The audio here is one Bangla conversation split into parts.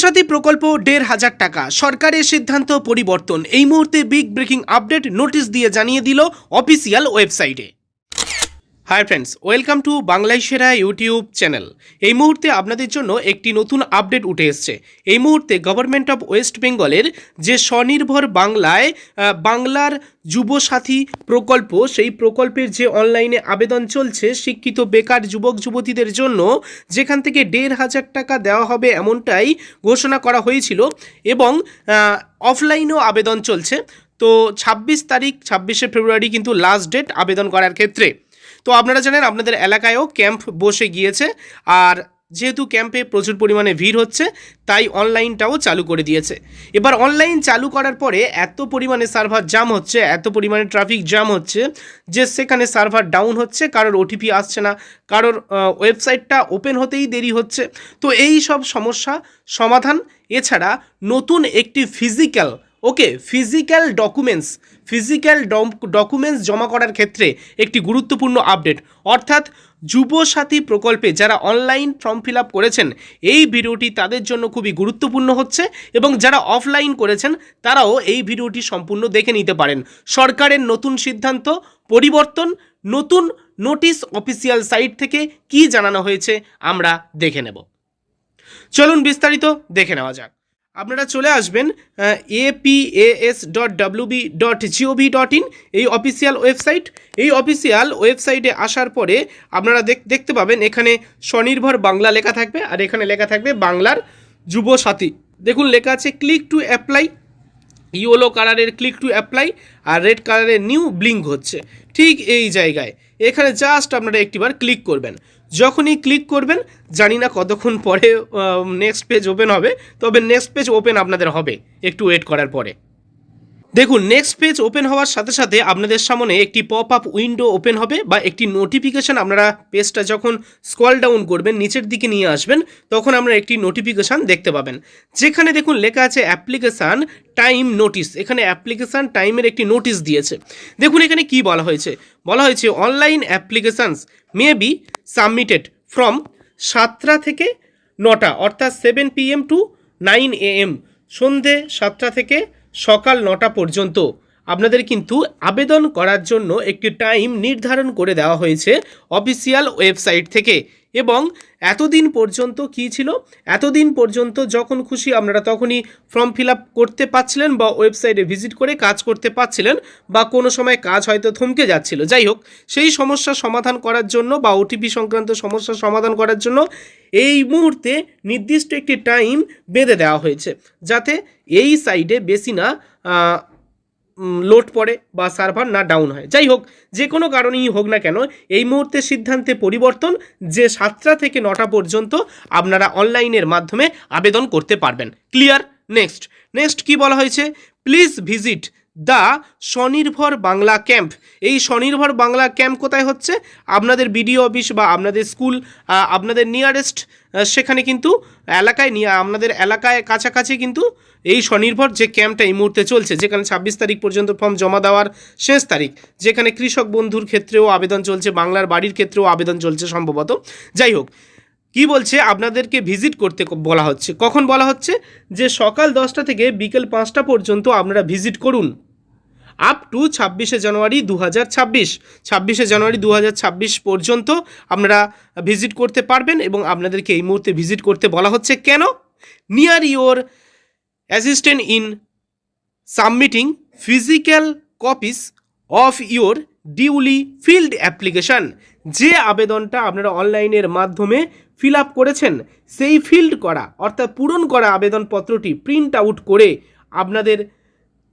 যুবসাথী প্রকল্প দেড় হাজার টাকা। সরকারের সিদ্ধান্ত পরিবর্তন। এই মুহূর্তে বিগ ব্রেকিং আপডেট নোটিশ দিয়ে জানিয়ে দিল অফিসিয়াল ওয়েবসাইটে হাই ফ্রেন্ডস ওয়েলকাম টু বাংলায় ইউটিউব চ্যানেল এই মুহূর্তে আপনাদের জন্য একটি নতুন আপডেট উঠে এসছে। এই মুহূর্তে গভর্নমেন্ট অফ ওয়েস্ট বেঙ্গলের যে স্বনির্ভর বাংলায় বাংলার যুবসাথী প্রকল্প, সেই প্রকল্পের যে অনলাইনে আবেদন চলছে, শিক্ষিত বেকার যুবক যুবতীদের জন্য যেখান থেকে দেড় হাজার টাকা দেওয়া হবে এমনটাই ঘোষণা করা হয়েছিল এবং অফলাইনেও আবেদন চলছে। তো ছাব্বিশ তারিখ, ছাব্বিশে ফেব্রুয়ারি কিন্তু লাস্ট ডেট আবেদন করার ক্ষেত্রে। তো আপনারা জানেন আপনাদের এলাকায়ও ক্যাম্প বসে গিয়েছে। আর যেহেতু ক্যাম্পে প্রচুর পরিমাণে ভিড় হচ্ছে, তাই অনলাইনটাও চালু করে দিয়েছে। এবার অনলাইন চালু করার পরে এত পরিমাণে সার্ভার জাম হচ্ছে, এত পরিমাণে ট্রাফিক জ্যাম হচ্ছে যে সেখানে সার্ভার ডাউন হচ্ছে, কারোর ওটিপি আসছে না, কারোর ওয়েবসাইটটা ওপেন হতেই দেরি হচ্ছে। তো এই সব সমস্যা সমাধান। এছাড়া নতুন একটি physical okay physical documents physical documents জমা করার ক্ষেত্রে একটি গুরুত্বপূর্ণ আপডেট অর্থাৎ যুবসাথী প্রকল্পে যারা অনলাইন ফর্ম ফিল আপ করেছেন, এই ভিডিওটি তাদের জন্য খুবই গুরুত্বপূর্ণ হচ্ছে এবং যারা অফলাইন করেছেন, তারাও এই ভিডিওটি সম্পূর্ণ দেখে নিতে পারেন। সরকারের নতুন সিদ্ধান্ত, পরিবর্তন, নতুন নোটিশ অফিসিয়াল সাইট থেকে কি জানানো হয়েছে, আমরা দেখে নেব। চলুন বিস্তারিত দেখে নেওয়া যাক। আপনারা চলে আসবেন APAS dot WB dot GOV dot in এই অফিসিয়াল ওয়েবসাইট এই অফিসিয়াল ওয়েবসাইটে আসার পরে আপনারা দেখ- দেখতে পাবেন এখানে স্বনির্ভর বাংলা লেখা থাকবে আর এখানে লেখা থাকবে বাংলার যুবসাথী দেখুন লেখা আছে ক্লিক টু অ্যাপ্লাই ইয়েলো কালারের ক্লিক টু অ্যাপ্লাই আর রেড কালারের নিউ ব্লিঙ্ক হচ্ছে। ঠিক এই জায়গায়। এখানে জাস্ট আপনারা একটিবার ক্লিক করবেন। যখনই ক্লিক করবেন, জানি না কতক্ষণ পরে নেক্সট পেজ ওপেন হবে, তবে নেক্সট পেজ ওপেন আপনাদের হবে। একটু ওয়েট করার পরে। দেখুন নেক্সট পেজ ওপেন হওয়ার সাথে সাথে আপনাদের সামনে একটি পপ আপ উইন্ডো ওপেন হবে বা একটি নোটিফিকেশান আপনারা পেজটা যখন স্ক্রল ডাউন করবেন, নিচের দিকে নিয়ে আসবেন, তখন আমরা একটি নোটিফিকেশান দেখতে পাবেন। যেখানে দেখুন, লেখা আছে অ্যাপ্লিকেশান টাইম নোটিস এখানে অ্যাপ্লিকেশান টাইমের একটি নোটিশ দিয়েছে। দেখুন, এখানে কি বলা হয়েছে? বলা হয়েছে online applications may be submitted from সাতটা থেকে নটা, অর্থাৎ seven PM to nine AM সন্ধে সাতটা থেকে সকাল নটা পর্যন্ত। আপনাদের কিন্তু আবেদন করার জন্য একটি টাইম নির্ধারণ করে দেওয়া হয়েছে অফিসিয়াল ওয়েবসাইট থেকে। এবং এতদিন পর্যন্ত কি ছিল? এতদিন পর্যন্ত যখন খুশি আপনারা তখনই ফর্ম ফিল করতে পারছিলেন বা ওয়েবসাইটে ভিজিট করে কাজ করতে পারছিলেন বা কোনো সময় কাজ হয়তো থমকে যাচ্ছিল। যাই হোক, সেই সমস্যা সমাধান করার জন্য বা ওটিপি সংক্রান্ত সমস্যা সমাধান করার জন্য এই মুহূর্তে নির্দিষ্ট একটি টাইম বেঁধে দেওয়া হয়েছে, যাতে এই সাইডে বেশি না লোড পড়ে বা সার্ভার না ডাউন হয়। যাই হোক, যে কোনো কারণেই হোক না কেন, এই মুহূর্তে সিদ্ধান্তে পরিবর্তন যে সাতটা থেকে নটা পর্যন্ত আপনারা অনলাইনের মাধ্যমে আবেদন করতে পারবেন। ক্লিয়ার নেক্সট নেক্সট কি বলা হয়েছে? প্লিজ ভিজিট দ্য স্বনির্ভর বাংলা ক্যাম্প। এই স্বনির্ভর বাংলা ক্যাম্প কোথায় হচ্ছে? আপনাদের বিডিও অফিস বা আপনাদের স্কুল আপনাদের নিয়ারেস্ট সেখানে কিন্তু এলাকায় নিয়ে, আপনাদের এলাকায় কাছাকাছি কিন্তু এই স্বনির্ভর যে ক্যাম্পটা এই মুহূর্তে চলছে, যেখানে ছাব্বিশ তারিখ পর্যন্ত ফর্ম জমা দেওয়ার শেষ তারিখ, যেখানে কৃষক বন্ধুর ক্ষেত্রেও আবেদন চলছে, বাংলার বাড়ির ক্ষেত্রেও আবেদন চলছে সম্ভবত। যাই হোক কি বলছে? আপনাদেরকে ভিজিট করতে বলা হচ্ছে। কখন বলা হচ্ছে? যে সকাল দশটা থেকে বিকেল পাঁচটা পর্যন্ত আপনারা ভিজিট করুন। আপ টু ছাব্বিশে জানুয়ারি দু হাজার ছাব্বিশ। ছাব্বিশে জানুয়ারি দু হাজার ছাব্বিশ পর্যন্ত আপনারা ভিজিট করতে পারবেন এবং আপনাদেরকে এই মুহূর্তে ভিজিট করতে বলা হচ্ছে কেন? Near your assistant in submitting physical copies of your duly filled application যে আবেদনটা আপনারা অনলাইনের মাধ্যমে ফিল আপ করেছেন, সেই ফিল্ড করা, অর্থাৎ পূরণ করা আবেদনপত্রটি প্রিন্ট আউট করে আপনাদের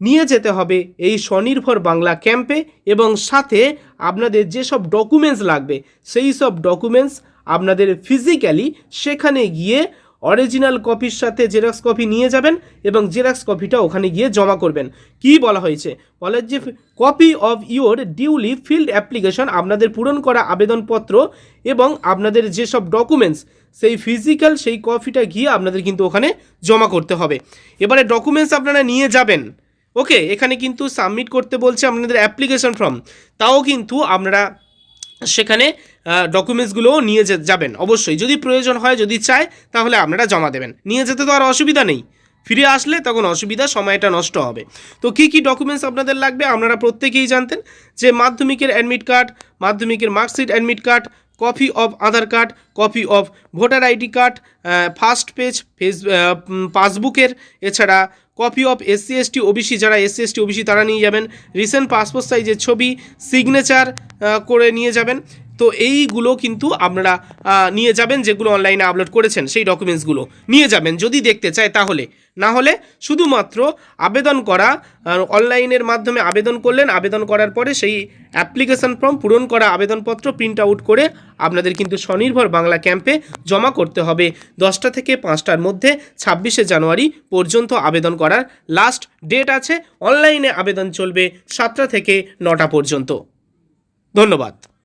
নিয়ে যেতে হবে এই স্বনির্ভর বাংলা ক্যাম্পে এবং সাথে আপনাদের যেসব ডকুমেন্টস লাগবে, সেই সব ডকুমেন্টস আপনাদের ফিজিক্যালি সেখানে গিয়ে অরিজিনাল কপির সাথে জেরক্স কপি নিয়ে যাবেন এবং জেরক্স কপিটা ওখানে গিয়ে জমা করবেন। কি বলা হয়েছে? বলে যে, copy of your duly filled application, আপনাদের পূরণ করা আবেদনপত্র এবং আপনাদের যেসব ডকুমেন্টস, সেই ফিজিক্যাল সেই কপিটা গিয়ে আপনাদের কিন্তু ওখানে জমা করতে হবে। এবারে ডকুমেন্টস আপনারা নিয়ে যাবেন। ওকে, এখানে কিন্তু সাবমিট করতে বলছে আপনাদের অ্যাপ্লিকেশন ফর্ম। তাও কিন্তু আপনারা সেখানে ডকুমেন্টসগুলোও নিয়ে যাবেন, অবশ্যই। যদি প্রয়োজন হয়, যদি চায়, তাহলে আপনারা জমা দেবেন। নিয়ে যেতে তো আর অসুবিধা নেই। ফিরে আসলে তখন অসুবিধা, সময়টা নষ্ট হবে। তো কি কি ডকুমেন্টস আপনাদের লাগবে, আপনারা প্রত্যেকেই জানতেন যে মাধ্যমিকের অ্যাডমিট কার্ড মাধ্যমিকের marksheet admit card copy of Aadhaar card, copy of voter ID card first page face পাসবুকের এছাড়া copy of SC, ST, OBC, যারা এসসি, এসটি, ওবিসি, তারা নিয়ে যাবেন। রিসেন্ট পাসপোর্ট সাইজের ছবি সিগনেচার করে নিয়ে যাবেন। তো এইগুলো কিন্তু আপনারা নিয়ে যাবেন যেগুলো অনলাইনে আপলোড করেছেন, সেই ডকুমেন্টসগুলো নিয়ে যাবেন, যদি দেখতে চায় তাহলে। না হলে শুধুমাত্র আবেদন করা অনলাইনের মাধ্যমে আবেদন করলেন, আবেদন করার পরে সেই অ্যাপ্লিকেশন ফর্ম পূরণ করা আবেদনপত্র প্রিন্ট আউট করে আপনাদের কিন্তু স্বনির্ভর বাংলা ক্যাম্পে জমা করতে হবে। দশটা থেকে পাঁচটার মধ্যে ছাব্বিশে জানুয়ারি পর্যন্ত আবেদন করার লাস্ট ডেট আছে। অনলাইনে আবেদন চলবে সাতটা থেকে নটা পর্যন্ত। ধন্যবাদ।